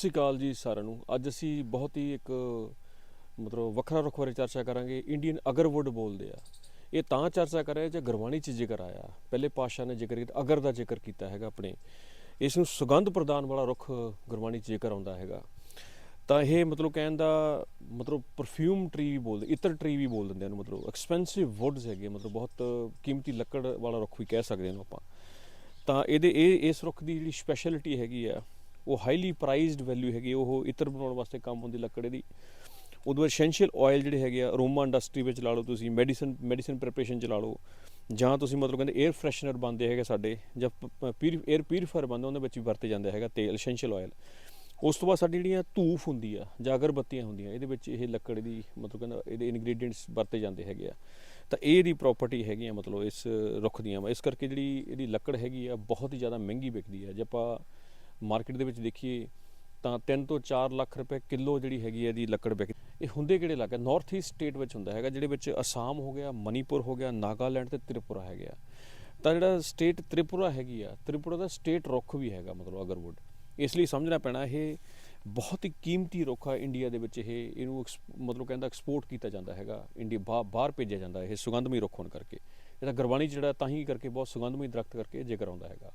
ਸਤਿ ਸ਼੍ਰੀ ਅਕਾਲ ਜੀ ਸਾਰਿਆਂ ਨੂੰ। ਅੱਜ ਅਸੀਂ ਬਹੁਤ ਹੀ ਇੱਕ, ਮਤਲਬ ਵੱਖਰਾ ਰੁੱਖ ਬਾਰੇ ਚਰਚਾ ਕਰਾਂਗੇ। ਇੰਡੀਅਨ ਅਗਰਵੁੱਡ ਬੋਲਦੇ ਆ। ਇਹ ਤਾਂ ਚਰਚਾ ਕਰ ਰਹੇ ਜੇ ਗੁਰਬਾਣੀ ਚ ਜ਼ਿਕਰ ਆਇਆ। ਪਹਿਲੇ ਪਾਤਸ਼ਾਹ ਨੇ ਜ਼ਿਕਰ ਕੀਤਾ, ਅਗਰ ਦਾ ਜ਼ਿਕਰ ਕੀਤਾ ਹੈਗਾ ਆਪਣੇ। ਇਸ ਨੂੰ ਸੁਗੰਧ ਪ੍ਰਦਾਨ ਵਾਲਾ ਰੁੱਖ ਗੁਰਬਾਣੀ ਚ ਜ਼ਿਕਰ ਆਉਂਦਾ ਹੈਗਾ। ਤਾਂ ਇਹ ਮਤਲਬ ਕਹਿਣ ਦਾ, ਮਤਲਬ ਪਰਫਿਊਮ ਟਰੀ ਵੀ ਬੋਲਦੇ, ਇਤਰ ਟਰੀ ਵੀ ਬੋਲ ਦਿੰਦੇ ਹਨ ਮਤਲਬ। ਐਕਸਪੈਂਸਿਵ ਵੁੱਡਸ ਹੈਗੇ ਮਤਲਬ ਬਹੁਤ ਕੀਮਤੀ ਲੱਕੜ ਵਾਲਾ ਰੁੱਖ ਵੀ ਕਹਿ ਸਕਦੇ ਹਾਂ ਆਪਾਂ। ਤਾਂ ਇਹਦੇ, ਇਹ, ਇਸ ਰੁੱਖ ਦੀ ਜਿਹੜੀ ਸਪੈਸ਼ਲਿਟੀ ਹੈਗੀ ਆ ਉਹ ਹਾਈਲੀ ਪ੍ਰਾਈਜ਼ਡ ਵੈਲਿਊ ਹੈਗੀ ਉਹ ਇਤਰ ਬਣਾਉਣ ਵਾਸਤੇ ਕੰਮ ਹੁੰਦੀ ਲੱਕੜ ਦੀ। ਉਹਦੇ ਬਾਅਦ ਐਸੈਂਸ਼ੀਅਲ ਆਇਲ ਜਿਹੜੇ ਹੈਗੇ ਆ ਰੋਮਾ ਇੰਡਸਟਰੀ ਵਿੱਚ ਲਾ ਲਓ ਤੁਸੀਂ ਮੈਡੀਸਨ ਮੈਡੀਸਨ ਪ੍ਰੈਪਰੇਸ਼ਨ ਚ ਲਾ ਲਓ, ਜਾਂ ਤੁਸੀਂ ਮਤਲਬ ਕਹਿੰਦੇ 에ਅਰ ਫਰੈਸ਼ਨਰ ਬਣਦੇ ਹੈਗੇ ਸਾਡੇ, ਜਾਂ 에ਅਰ ਪਿਊਰੀਫਾਇਰ ਬਣਦੇ ਉਹਦੇ ਵਿੱਚ ਵੀ ਵਰਤੇ ਜਾਂਦਾ ਹੈਗਾ ਤੇਲ ਐਸੈਂਸ਼ੀਅਲ ਆਇਲ ਉਸ ਤੋਂ ਬਾਅਦ ਸਾਡੀ ਜਿਹੜੀਆਂ ਧੂਫ ਹੁੰਦੀ ਆ, ਜਾਂ ਅਗਰਬੱਤੀਆਂ ਹੁੰਦੀਆਂ, ਇਹਦੇ ਵਿੱਚ ਇਹ ਲੱਕੜ ਦੀ ਮਤਲਬ ਕਹਿੰਦਾ ਇਹਦੇ ਇਨਗਰੀਡੀਐਂਟਸ ਵਰਤੇ ਜਾਂਦੇ ਹੈਗੇ ਆ। ਤਾਂ ਇਹ ਇਹਦੀ ਪ੍ਰਾਪਰਟੀ ਹੈਗੀਆਂ ਮਤਲਬ ਇਸ ਰੁੱਖ ਦੀਆਂ। ਵਾ ਇਸ ਕਰਕੇ ਜਿਹੜੀ ਇਹਦੀ ਲੱਕੜ ਹੈਗੀ ਆ, ਬਹੁਤ ਹੀ ਜ਼ਿਆਦਾ ਮਹਿੰਗੀ ਵਿਕਦੀ ਆ। ਜੇ ਆਪਾਂ ਮਾਰਕੀਟ ਦੇ ਵਿੱਚ ਦੇਖੀਏ ਤਾਂ 3 ਤੋਂ 4 ਲੱਖ ਰੁਪਏ ਕਿਲੋ ਜਿਹੜੀ ਹੈਗੀ ਹੈ ਇਹਦੀ ਲੱਕੜ ਵਿਕ ਇਹ ਹੁੰਦੇ ਕਿਹੜੇ ਇਲਾਕੇ? ਨਾਰਥ ਈਸਟ ਸਟੇਟ ਵਿੱਚ ਹੁੰਦਾ ਹੈਗਾ, ਜਿਹੜੇ ਵਿੱਚ ਅਸਾਮ ਹੋ ਗਿਆ, ਮਨੀਪੁਰ ਹੋ ਗਿਆ, ਨਾਗਾਲੈਂਡ ਤੇ ਤ੍ਰਿਪੁਰਾ ਹੈਗੇ ਆ। ਤਾਂ ਜਿਹੜਾ ਸਟੇਟ ਤ੍ਰਿਪੁਰਾ ਹੈਗੀ ਆ, ਤ੍ਰਿਪੁਰਾ ਦਾ ਸਟੇਟ ਰੁੱਖ ਵੀ ਹੈਗਾ ਮਤਲਬ ਅਗਰਵੁੱਡ। ਇਸ ਲਈ ਸਮਝਣਾ ਪੈਣਾ ਇਹ ਬਹੁਤ ਹੀ ਕੀਮਤੀ ਰੁੱਖ ਆ ਇੰਡੀਆ ਦੇ ਵਿੱਚ ਇਹ, ਇਹਨੂੰ ਐਕਸ- ਮਤਲਬ ਕਹਿੰਦਾ ਐਕਸਪੋਰਟ ਕੀਤਾ ਜਾਂਦਾ ਹੈਗਾ ਇੰਡੀਆ ਬਾ- ਬਾਹਰ ਭੇਜਿਆ ਜਾਂਦਾ ਇਹ ਸੁਗੰਧਮਈ ਰੁੱਖ ਹੋਣ ਕਰਕੇ। ਇਹਦਾ ਗੁਰਬਾਣੀ ਜਿਹੜਾ ਤਾਂ ਹੀ ਕਰਕੇ ਬਹੁਤ ਸੁਗੰਧਮਈ ਦਰਖਤ ਕਰਕੇ ਜ਼ਿਕਰ ਆਉਂਦਾ ਹੈਗਾ।